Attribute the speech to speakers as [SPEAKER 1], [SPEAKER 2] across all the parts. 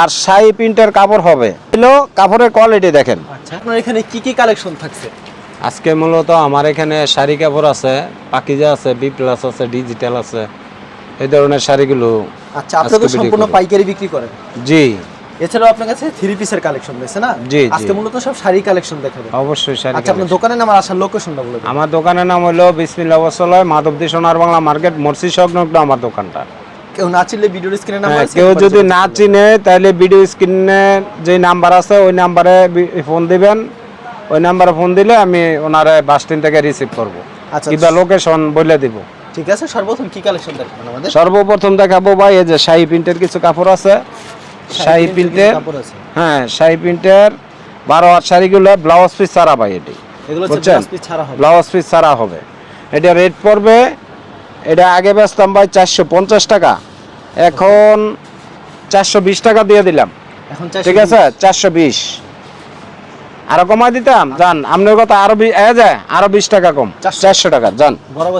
[SPEAKER 1] আর শাহি প্রিন্টের কাপড় হবে। কাপড়ের কোয়ালিটি দেখেন।
[SPEAKER 2] আচ্ছা আপনার এখানে কি কি কালেকশন থাকছে?
[SPEAKER 1] আজকে মূলত আমার এখানে শাড়ি কাপড় আছে পাকিজা আছে বি প্লাস আছে ডিজিটাল আছে এই ধরনের শাড়িগুলো
[SPEAKER 2] আচ্ছা আপনি তো সম্পূর্ণ পাইকারি বিক্রি করেন।
[SPEAKER 1] জি।
[SPEAKER 2] এছাড়াও আপনার কাছে থ্রি পিসের কালেকশন রয়েছে না?
[SPEAKER 1] জি।
[SPEAKER 2] আজকে মূলত সব শাড়ি কালেকশন দেখাবেন
[SPEAKER 1] অবশ্যই শাড়ি
[SPEAKER 2] আচ্ছা আপনার দোকানের নাম আর আসার লোকেশনটা বলে দিন।
[SPEAKER 1] আমার দোকানের নাম হলো বিসমিল্লা বসলয় মাধবদী সোনার বাংলা মার্কেট মর্সি সংলগ্ন আমার দোকানটা।
[SPEAKER 2] কেউ না চিনলে ভিডিওর স্ক্রিনে নাম্বার
[SPEAKER 1] কেউ যদি না চিনে তাহলে ভিডিও স্ক্রিনে যে নাম্বার আছে ওই নাম্বারে ফোন দিবেন। ওই নাম্বারে ফোন দিলে আমি ওনারে বাস স্ট্যান্ড থেকে রিসিভ করব।
[SPEAKER 2] আচ্ছা
[SPEAKER 1] কিংবা লোকেশন বলে দিব।
[SPEAKER 2] ঠিক আছে সর্বপ্রথম কি কালেকশন দেখাবেন আমাদের?
[SPEAKER 1] সর্বপ্রথম দেখাবো ভাই এই যে শাহি প্রিন্টের কিছু কাপড় আছে। শাহি প্রিন্টের হ্যাঁ শাহি প্রিন্টের বারো হাত শাড়িগুলো ব্লাউজ পিস ছাড়া ভাই এটি।
[SPEAKER 2] ব্লাউজ পিস ছাড়া হবে।
[SPEAKER 1] ব্লাউজ পিস ছাড়া হবে। এটা রেট পড়বে এটা আগে বেচতাম ভাই চারশো পঞ্চাশ টাকা। এখন চারশো বিশ টাকা দিয়ে দিলাম। ঠিক আছে? চারশো বিশ। আরও কমাই দিতাম? জান আপনার কথা আরও বি- যায় আরও বিশ টাকা কম। চারশো। টাকা জান।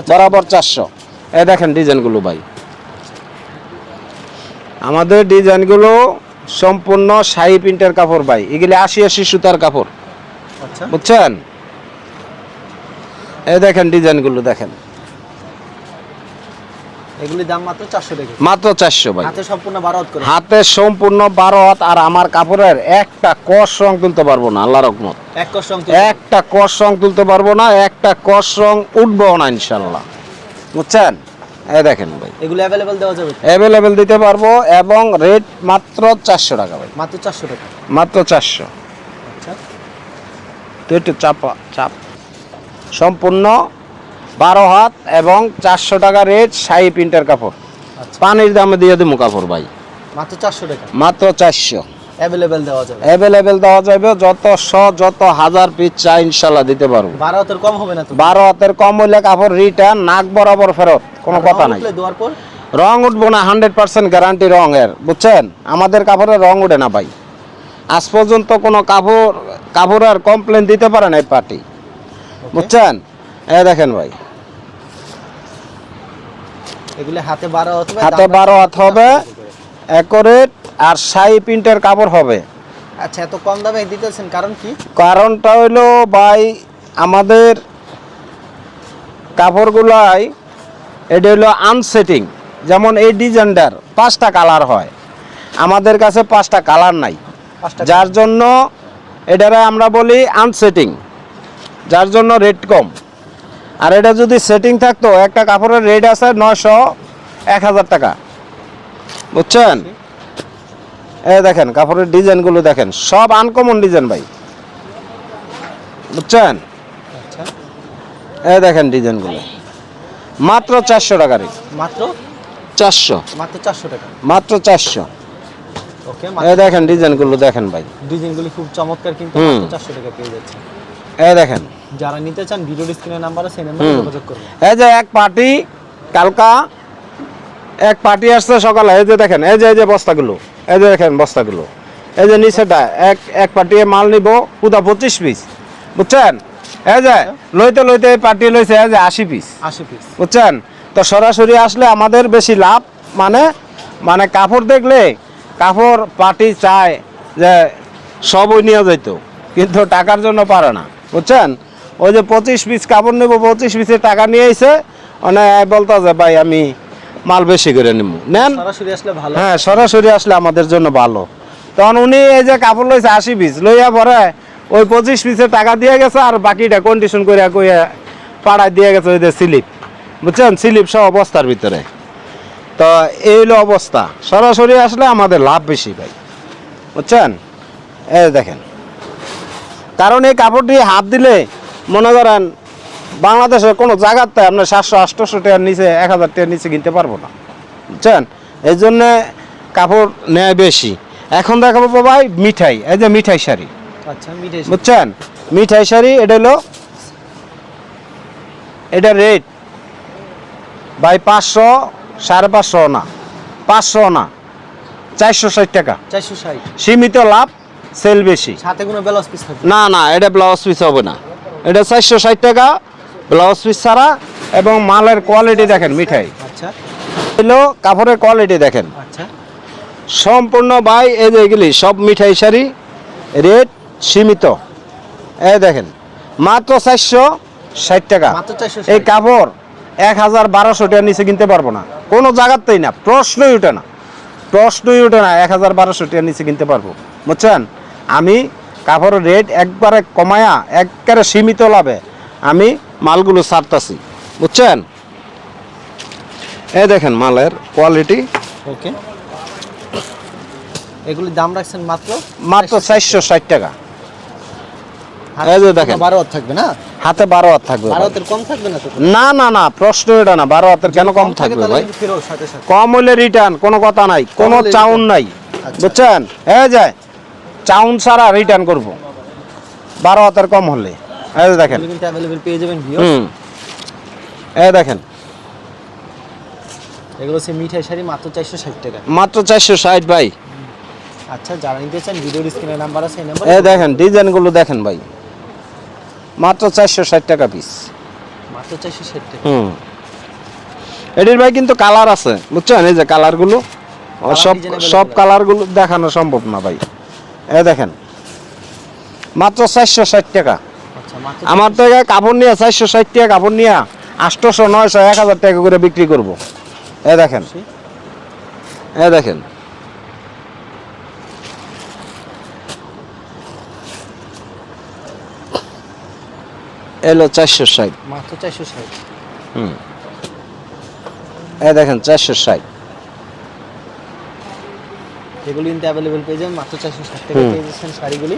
[SPEAKER 2] বরাবর
[SPEAKER 1] চারশো। এ দেখেন ডিজাইনগুলো ভাই। আমাদের ডিজাইনগুলো সম্পূর্ণ শাহি প্রিন্টের কাপড় ভাই। এগুলি আশি আশি সুতার কাপড়।
[SPEAKER 2] আচ্ছা।
[SPEAKER 1] বুঝছেন? এ দেখেন ডিজাইনগুলো দেখেন।
[SPEAKER 2] এগুলির দাম মাত্র চারশো টাকা।
[SPEAKER 1] মাত্র চারশো ভাই।
[SPEAKER 2] হাতে সম্পূর্ণ বারো হাত করে।
[SPEAKER 1] হাতে সম্পূর্ণ বারো হাত আর আমার কাপড়ের একটা কস রং তুলতে পারব না আল্লাহ রকমত
[SPEAKER 2] এক অঙ্ক
[SPEAKER 1] একটা কস রং তুলতে পারব না একটা কস রং উঠবো না ইনশাল্লাহ বুঝছেন? এই দেখেন ভাই।
[SPEAKER 2] এগুলো অ্যাভেলেবেল দেওয়া যাবে।
[SPEAKER 1] অ্যাভেলেবেল দিতে পারব এবং রেট মাত্র চারশো টাকা ভাই।
[SPEAKER 2] মাত্র চারশো টাকা।
[SPEAKER 1] মাত্র চারশো।
[SPEAKER 2] আচ্ছা।
[SPEAKER 1] তো একটু চাপা চাপ। সম্পূর্ণ বারো হাত এবং চারশো টাকা রেট শাহি প্রিন্টার কাপড়।
[SPEAKER 2] আচ্ছা।
[SPEAKER 1] পানির দামে দিয়ে দেবো কাপড় ভাই।
[SPEAKER 2] মাত্র চারশো টাকা?
[SPEAKER 1] মাত্র চারশো।
[SPEAKER 2] অ্যাভেলেবেল দেওয়া যাবে।
[SPEAKER 1] অ্যাভেলেবেল দেওয়া যাবে যত শ যত হাজার পিস চা ইনশাল্লাহ দিতে পারব।
[SPEAKER 2] বারো হাতের কম হবে না তো?
[SPEAKER 1] বারো হাতের কম হইলে কাপড় রিটার্ন নাক বরাবর ফেরত কোনো কথা নাই।
[SPEAKER 2] দেওয়ার পর?
[SPEAKER 1] রং উঠবো না হান্ড্রেড পার্সেন্ট গ্যারান্টি রং এর বুঝছেন? আমাদের কাপড়ের রং উঠে না ভাই। আজ পর্যন্ত কোনো কাপড় কাপড় আর কমপ্লেন দিতে পারে না এই পার্টি বুঝছেন? এ দেখেন ভাই।
[SPEAKER 2] এগুলো হাতে বারো হাত
[SPEAKER 1] হাতে
[SPEAKER 2] দামটা
[SPEAKER 1] বারো হাত হবে
[SPEAKER 2] 400 টাকা করে।
[SPEAKER 1] অ্যাকোরেট আর শাহি প্রিন্টের কাপড় হবে।
[SPEAKER 2] আচ্ছা এত কম দামে দিতেছেন কারণ কি?
[SPEAKER 1] কারণটা হইল ভাই আমাদের কাপড়গুলাই এটা হইল আনসেটিং যেমন এই ডিজাইনটার পাঁচটা কালার হয়। আমাদের কাছে পাঁচটা কালার নাই। যার জন্য এটারে আমরা বলি আনসেটিং যার জন্য রেট কম। আর এটা যদি সেটিং থাকতো একটা কাপড়ের রেট আছে নশো এক হাজার টাকা। বুঝছেন? এই দেখেন কাপড়ের ডিজাইনগুলো দেখেন সব আনকমন ডিজাইন ভাই। বুঝছেন? এই দেখেন ডিজাইনগুলো। মাত্র চারশো টাকা রে
[SPEAKER 2] মাত্র?
[SPEAKER 1] চারশো।
[SPEAKER 2] মাত্র চারশো টাকা।
[SPEAKER 1] মাত্র চারশো।
[SPEAKER 2] ওকে
[SPEAKER 1] এই দেখেন ডিজাইনগুলো দেখেন ভাই।
[SPEAKER 2] ডিজাইনগুলি খুব চমৎকার কিন্তু। চারশো টাকা পেয়ে যাচ্ছে।
[SPEAKER 1] এই দেখেন।
[SPEAKER 2] যারা নিতে চান ভিডিও স্ক্রিনের নাম্বার আছে নাম্বারে যোগাযোগ করবেন
[SPEAKER 1] এই যে এক পার্টি কালকা এক পার্টি আসছে সকালে এই যে দেখেন এই যে এই যে বস্তাগুলো এই যে দেখেন বস্তাগুলো এই যে নিচেটা এক এক পার্টি মাল নিব পুদা পঁচিশ পিস বুঝছেন? এই যে লইতে লইতে এই পার্টি লইছে এই যে আশি পিস
[SPEAKER 2] আশি পিস
[SPEAKER 1] বুঝছেন? তো সরাসরি আসলে আমাদের বেশি লাভ মানে মানে কাপড় দেখলে কাপড় পার্টি চায় যে সবই নিয়ে যেত কিন্তু টাকার জন্য পারে না বুঝছেন? ওই যে পঁচিশ পিস কাপড় নেব পঁচিশ পিসের টাকা নিয়ে এসে মানে বলতো যে ভাই আমি মাল বেশি করে নেব নেন। হ্যাঁ সরাসরি আসলে আমাদের জন্য ভালো। তখন উনি এই যে কাপড় লইছে আশি পিস লইয়া পরে ওই পঁচিশ পিসের টাকা দিয়ে গেছে আর বাকিটা কন্ডিশন করে কইয়া পাড়ায় দিয়ে গেছে ওই যে স্লিপ। বুঝছেন? স্লিপ সহ অবস্থার ভিতরে। তো এই হলো অবস্থা। সরাসরি আসলে আমাদের লাভ বেশি ভাই। বুঝছেন? এই দেখেন। কারণ এই কাপড়টি হাত দিলে মনে করেন বাংলাদেশের কোনো জায়গাতে আপনার সাতশো আটশোশো টাকার নিচে এক হাজার টাকার নিচে কিনতে পারব না। বুঝছেন? এই জন্যে কাপড় নেয় বেশি। এখন দেখাবো ভাই মিঠাই এই যে মিঠাই শাড়ি।
[SPEAKER 2] আচ্ছা
[SPEAKER 1] বুঝছেন? মিঠাই শাড়ি এটা হলো এটা রেট ভাই পাঁচশো সাড়ে পাঁচশো না পাঁচশো না চারশো ষাট টাকা।
[SPEAKER 2] চারশো ষাট।
[SPEAKER 1] সীমিত লাভ সেল বেশি।
[SPEAKER 2] সাথে কোনো ব্লাউজ পিস
[SPEAKER 1] না না এটা ব্লাউজ পিস হবে না। এটা চারশো ষাট টাকা ব্লাউজ পিস ছাড়া এবং মালের কোয়ালিটি দেখেন মিঠাই।
[SPEAKER 2] আচ্ছা।
[SPEAKER 1] এলো কাপড়ের কোয়ালিটি দেখেন।
[SPEAKER 2] আচ্ছা।
[SPEAKER 1] সম্পূর্ণ ভাই এই যে এগুলি সব মিঠাই শাড়ি রেট সীমিত। এই দেখেন মাত্র চারশো ষাট টাকা। এই কাপড় এক হাজার বারোশো টাকার নিচে কিনতে পারব না। কোনো জায়গাতেই না প্রশ্নই ওঠে না। প্রশ্নই ওঠে না এক হাজার বারোশো টাকার নিচে কিনতে পারব। বুঝছেন? আমি কাপড়ের রেট একবারে কমায়া একবারে সীমিত লাভে আমি মালগুলো ছাড়তাছি। বুঝছেন? এই দেখেন মালের কোয়ালিটি
[SPEAKER 2] ওকে এগুলির দাম রাখছেন মাত্র?
[SPEAKER 1] মাত্র চারশো ষাট টাকা। এই যে দেখেন।
[SPEAKER 2] বারো হাত থাকবে না?
[SPEAKER 1] হাতে বারো হাত থাকবে
[SPEAKER 2] বারো হাতের কম থাকবে না
[SPEAKER 1] না না না প্রশ্ন এটা না বারো হাতের কেন কম থাকবে ভাই? কম হলে রিটার্ন কোনো কথা নাই কোনো চাউন নাই।
[SPEAKER 2] আচ্ছা।
[SPEAKER 1] বুঝছেন? হ্যাঁ যায় চাউন ছাড়া রিটার্ন করব। বারো হাতের কম হলে। এই দেখেন।
[SPEAKER 2] পেয়ে যাবেন
[SPEAKER 1] হুম। এই দেখেন।
[SPEAKER 2] এগুলো হচ্ছে মিঠাই শাড়ি মাত্র চারশো ষাট টাকা।
[SPEAKER 1] মাত্র চারশো ষাট ভাই।
[SPEAKER 2] আচ্ছা যারা নিতে চান ভিডিওর স্ক্রিনে নাম্বার আছে এই নাম্বার
[SPEAKER 1] এই দেখেন ডিজাইনগুলো দেখেন ভাই। মাত্র চারশো ষাট টাকা পিস
[SPEAKER 2] মাত্র চারশো ষাট টাকা।
[SPEAKER 1] হুম। এটির ভাই কিন্তু কালার আছে বুঝছেন? এই যে কালারগুলো সব সব কালারগুলো দেখানো সম্ভব না ভাই। এ দেখেন মাত্র চারশো ষাট টাকা।
[SPEAKER 2] আচ্ছা
[SPEAKER 1] আমার থেকে কাপড় নিয়ে চারশো ষাট টাকা কাপড় নিয়ে আটশোশো নয়শো এক হাজার টাকা করে বিক্রি করব। এ দেখেন এ দেখেন। এলো চারশো ষাট।
[SPEAKER 2] মাত্র চারশো ষাট।
[SPEAKER 1] হুম। এ দেখেন চারশো ষাট।
[SPEAKER 2] এগুলো কিন্তু অ্যাভেলেবেল পেয়ে যাবেন। মাত্র চারশো ষাট টাকা পেয়ে যাচ্ছেন শাড়িগুলি।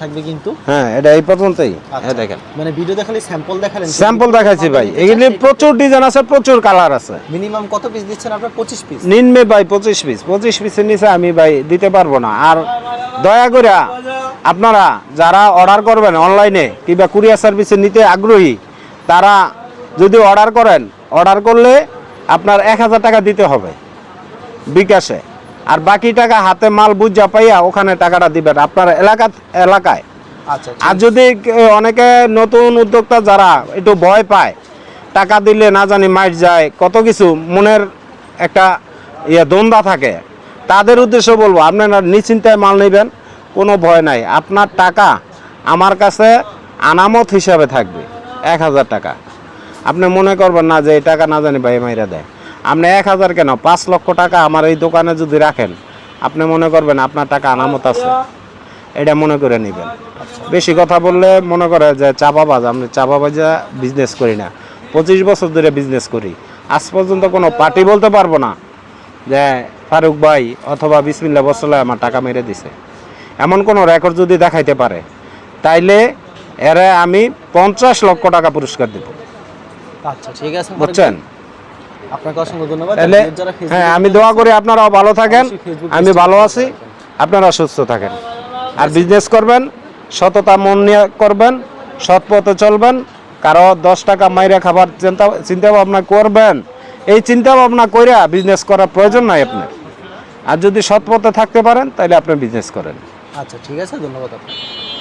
[SPEAKER 2] থাকবে কিন্তু।
[SPEAKER 1] হ্যাঁ এটা এই পর্যন্তই এ
[SPEAKER 2] আচ্ছা।
[SPEAKER 1] দেখেন।
[SPEAKER 2] মানে ভিডিও দেখালে স্যাম্পল দেখালেন
[SPEAKER 1] স্যাম্পল দেখাচ্ছি ভাই। এগুলি প্রচুর ডিজাইন আছে প্রচুর কালার আছে।
[SPEAKER 2] মিনিমাম কত পিস দিচ্ছেন আপনার? পঁচিশ পিস
[SPEAKER 1] নিম্নে ভাই পঁচিশ পিস পঁচিশ পিসের নিচে আমি ভাই দিতে পারব না। আর দয়া করে আপনারা যারা অর্ডার করবেন অনলাইনে কিংবা কুরিয়ার সার্ভিসে নিতে আগ্রহী তারা যদি অর্ডার করেন অর্ডার করলে আপনার এক হাজার টাকা দিতে হবে বিকাশে। আর বাকি টাকা হাতে মাল বুঝা পাইয়া ওখানে টাকাটা দিবেন আপনার এলাকা এলাকায়।
[SPEAKER 2] আচ্ছা
[SPEAKER 1] আর যদি অনেকে নতুন উদ্যোক্তা যারা একটু ভয় পায় টাকা দিলে না জানি মাইট যায় কত কিছু মনের একটা ইয়ে দ্বন্দ্বা থাকে তাদের উদ্দেশ্য বলব আপনারা নিশ্চিন্তায় মাল নেবেন কোনো ভয় নাই। আপনার টাকা আমার কাছে আনামত হিসাবে থাকবে এক হাজার টাকা। আপনি মনে করবেন না যে এই টাকা না জানি ভাই মাইরা দেয়। আপনি এক হাজার কেন? পাঁচ লক্ষ টাকা আমার এই দোকানে যদি রাখেন আপনি মনে করবেন আপনার টাকা আনামত আছে। এটা মনে করে নেবেন। বেশি কথা বললে মনে করে যে চাপাবাজ আমি চাপাবাজা বিজনেস করি না। পঁচিশ বছর ধরে বিজনেস করি। আজ পর্যন্ত কোনো পার্টি বলতে পারব না যে ফারুক ভাই অথবা বিসমিল্লা বসলে আমার টাকা মেরে দিছে। এমন কোনো রেকর্ড যদি দেখাইতে পারে তাইলে এরে আমি পঞ্চাশ লক্ষ টাকা পুরস্কার দেব।
[SPEAKER 2] আচ্ছা ঠিক আছে।
[SPEAKER 1] বুঝছেন?
[SPEAKER 2] আপনাকে অসংখ্য ধন্যবাদ।
[SPEAKER 1] হ্যাঁ আমি দোয়া করি আপনারাও ভালো থাকেন। আমি ভালো আছি। আপনারা সুস্থ থাকেন। আর বিজনেস করবেন সততা মন নিয়ে করবেন সৎ পথে চলবেন। কারও দশ টাকা মাইরে খাবার চিন্তা চিন্তা ভাবনা করবেন। এই চিন্তা ভাবনা কইরা বিজনেস করার প্রয়োজন নাই আপনার। আর যদি সৎ পথে থাকতে পারেন তাহলে আপনি বিজনেস করেন।
[SPEAKER 2] আচ্ছা ঠিক আছে ধন্যবাদ আপনাকে।